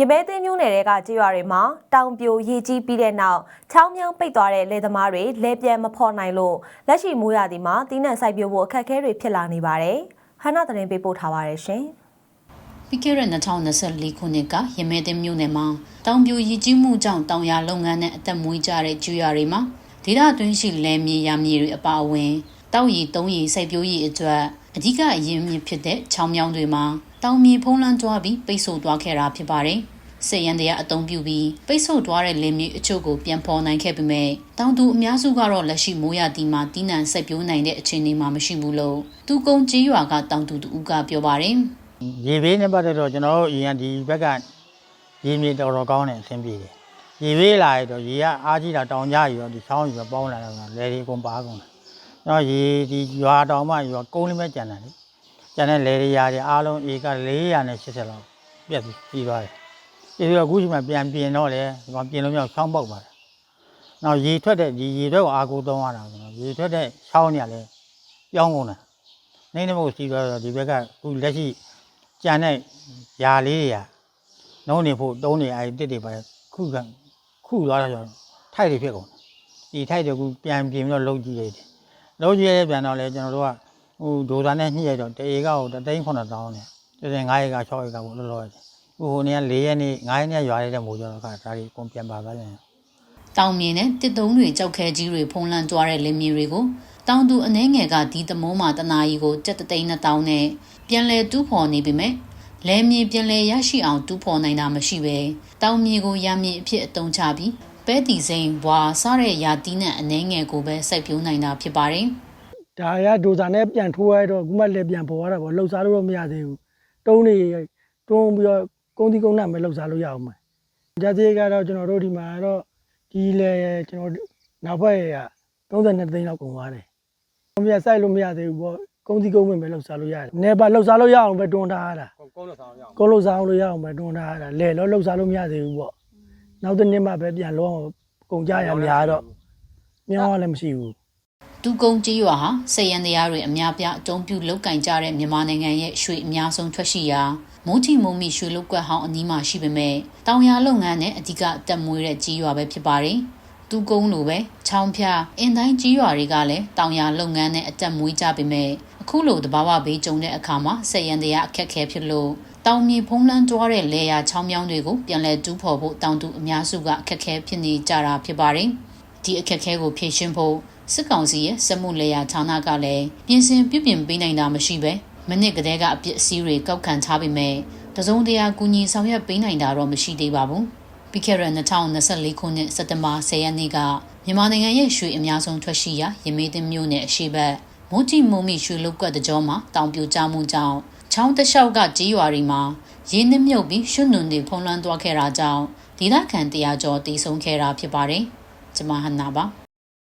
ရမဲသိမ်းမျိုးနယ်တွေကကြေးရွာတွေမှာတောင်ပြိုရေကြီးပြီးတဲ့နောက်ချောင်းမြောင်းပိတ်သွားတဲ့လယ်သမားတွေလဲပြန်မဖော်နိုင်လို့လက်ရှိမိုးရာသီမှာတီးနှံစိုက်ပျိုးဖို့အခက်အခဲတွေဖြစ်လာနေပါတယ်။ဟန်နာသတင်းပေးပို့ထားပါတယ်ရှင်။ပြီးခဲ့တဲ့2024ခုနှစ်ကရမဲသိမ်းမြို့နယ်မှာတောင်ပြိုရည်ကြီးမှုကြောင့်တောင်ယာလုပ်ငန်းနဲ့အသက်မွေးကြတဲ့ကျွာတွေမှာဒေသအတွင်းရှိလယ်မြေယာမြေတွေအပါအဝင်တောက်ရီသုံးရီစိုက်ပျိုးရေးအတွက် အဓိကအရင်းမြစ်ဖြစ်တဲ့ချောင်းမြောင်းတွေမှာတောင်မြေဖုံးလွှမ်းသွားပြီးပိတ်ဆို့သွားခဲ့တာဖြစ်ပါတယ်။စေရန်တရားအသုံးပြုပြီးပိတ်ဆို့သွားတဲ့လယ်မြေအချို့ကိုပြန်ဖော်နိုင်ခဲ့ပေမဲ့တောင်သူအများစုကတော့လက်ရှိမိုးရာသီမှာတီးနှံစိုက်ပျိုးနိုင်တဲ့အခြေအနေမှာမရှိဘူးလို့သူကုန်းကြီးရွာကတောင်သူတူကပြောပါတယ်။ရေဘေးနဲ့ပတ်သက်တော့ကျွန်တော်တို့အရင်ကဒီဘက်ကရေမြေတော်တော်ကောင်းတယ်အဆင်ပြေတယ်။ရေဘေးလာရတော့ရေကအားကြီးတာတောင်ကြရီတော့ဒီချောင်းကြီးပဲပေါင်းလာတော့လေတွေအကုန်ပါကုန်တယ်။ကျွန် တော့ရေဒီရွာတောင်မှရွာကုန်းလေးပဲကျန်တာလေကျန်တဲ့လေတွေရာတွေအားလုံးဧက480လောက်ပြက်ပြီးပြီးသွားတယ်ပြီးတော့အခုချိန်မှာပြန်ပြင်တော့လေဒီမှာပြင်လို့မရဆောင်းပေါက်ပါတယ်နောက်ရေထွက်တဲ့ဒီရေထွက်ကိုအားကိုးသုံးရတာကျွန်တော်ရေထွက်တဲ့ချောင်းညလည်းပြောင်းကုန်တာနေနေမို့စီးသွားတော့ဒီဘက်ကအခုလက်ရှိကြံတဲ့ຢာလေးတွေရာနှုံးနေဖို့တုံးနေအဲဒီတစ်တွေပါခုကခုသွားတာဆိုတော့ထိုက်တွေဖြစ်ကုန်ဒီထိုက်တွေကိုပြန်ပြင်ပြီးတော့လုံးကြည့်ရတယ် လုံးကြည့်ရပြန်တော့လေကျွန်တော်တို့ကဟိုဒိုသာနဲ့ညှိရတော့တဧကကိုတသိန်း9000တောင်းတယ်တသိန်း9ဧက6ဧကကိုလောလောတယ်ဟိုဟိုနေ့က4ရက်နေ့9ရက်နေ့ရွာရတဲ့မိုးကြတော့ခါဒါတွေအကုန်ပြန်ပါသွားပြန်တောင်မြေနဲ့တစ်သုံးတွေကြောက်ခဲကြီးတွေဖုံးလန်းသွားတဲ့လင်းမြေတွေကိုတောင်သူအနှဲငယ်ကဒီသမိုးမှာတနာရီကိုတက်တသိန်းနှစ်တောင်းနဲ့ပြန်လဲတူးဖော်နေပေမဲ့လဲမြေပြန်လဲရရှိအောင်တူးဖော်နိုင်တာမရှိပဲတောင်မြေကိုရမြေအဖြစ်အသုံးချပြီး ပဲတီစိန်ဘွာစားတဲ့ရာတီးနဲ့အနှဲငယ်ကိုပဲစိုက်ပျိုးနိုင်တာဖြစ်ပါတယ်ဒါရဒိုဇာနဲ့ပြန်ထိုးရတော့ခုမှလည်းပြန်ပေါ်ရတာပေါ့လှုပ်ရှားလို့တော့မရသေးဘူးတုံးနေတွန်းပြီးတော့ကုန်းဒီကုန်းနဲ့ပဲလှုပ်ရှားလို့ရအောင်မယ်ကြသေးကတော့ကျွန်တော်တို့ဒီမှာတော့ဒီလေကျွန်တော်နောက်ဘက်က32သိန်းလောက်ကုန်သွားတယ်မပြစိုက်လို့မရသေးဘူးပေါ့ကုန်းဒီကုန်းပဲလှုပ်ရှားလို့ရတယ်နေပါလှုပ်ရှားလို့ရအောင်ပဲတွန်းထားရတာကုန်းလို့ဆောင်ရအောင်ကုန်းလို့ဆောင်လို့ရအောင်ပဲတွန်းထားရတာလေတော့လှုပ်ရှားလို့မရသေးဘူးပေါ့ နောက်တစ်နေ့မှပဲပြန်လောအောင်ကုန်ကြရများတော့မြောင်းရလည်းမရှိဘူးတူကုန်းကြီးရွာဟာစေရန်တရားတွေအများပြအုံပြုလောက်ကင်ကြတဲ့မြန်မာနိုင်ငံရဲ့ရွှေအများဆုံးထွက်ရှိရာမိုးတီမိုးမီရွှေလုတ်ကွက်ဟောင်းအနီးမှာရှိပေမဲ့တောင်ယာလုပ်ငန်းနဲ့အဓိကအတက်မွေးတဲ့ကြီးရွာပဲဖြစ်ပါတယ်။တူကုန်းလိုပဲချောင်းဖျားအင်တိုင်းကြီးရွာတွေကလည်းတောင်ယာလုပ်ငန်းနဲ့အတက်မွေးကြပေမဲ့အခုလိုတဘာဝဘေးကြုံတဲ့အခါမှာစေရန်တရားအခက်အခဲဖြစ်လို့ တောင်မြေဖုံးလန်းသွားတဲ့လေယာချောင်းမြောင်းတွေကိုပြန်လည်တူးဖော်ဖို့တောင်သူအများစုကအခက်အခဲဖြစ်နေကြတာဖြစ်ပါတယ်။ဒီအခက်အခဲကိုဖြေရှင်းဖို့စစ်ကောင်စီရဲ့စက်မှုလေယာဌာနကလည်းပြင်ဆင်ပြုပြင်ပေးနိုင်တာမရှိပဲမနစ်ကလေးကအပြစ်အစည်းတွေကောက်ခံထားပေမဲ့တစုံတရာကူညီဆောင်ရွက်ပေးနိုင်တာတော့မရှိသေးပါဘူးပြီးခဲ့တဲ့2024ခုနှစ်စက်တင်ဘာ10ရက်နေ့ကမြန်မာနိုင်ငံရဲ့ရွှေအများဆုံးထွက်ရှိရာရမေးသိမ်းမြို့နယ်အရှိဘက်မိုးတီမိုးမီရွှေလုတ်ကွက်တကြောမှာတောင်ပြိုကျမှုကြောင့် ချောင်းတစ်လျှောက်ကကြီးရွာတွေမှာရင်းနှမြုပ်ပြီးရွှွနွန်တွေဖုံးလွှမ်းသွားခဲ့တာကြောင့်ဒေသခံတရားကျော်တည်ဆုံခဲ့တာဖြစ်ပါတယ်။ကျွန်မဟန်နာပါ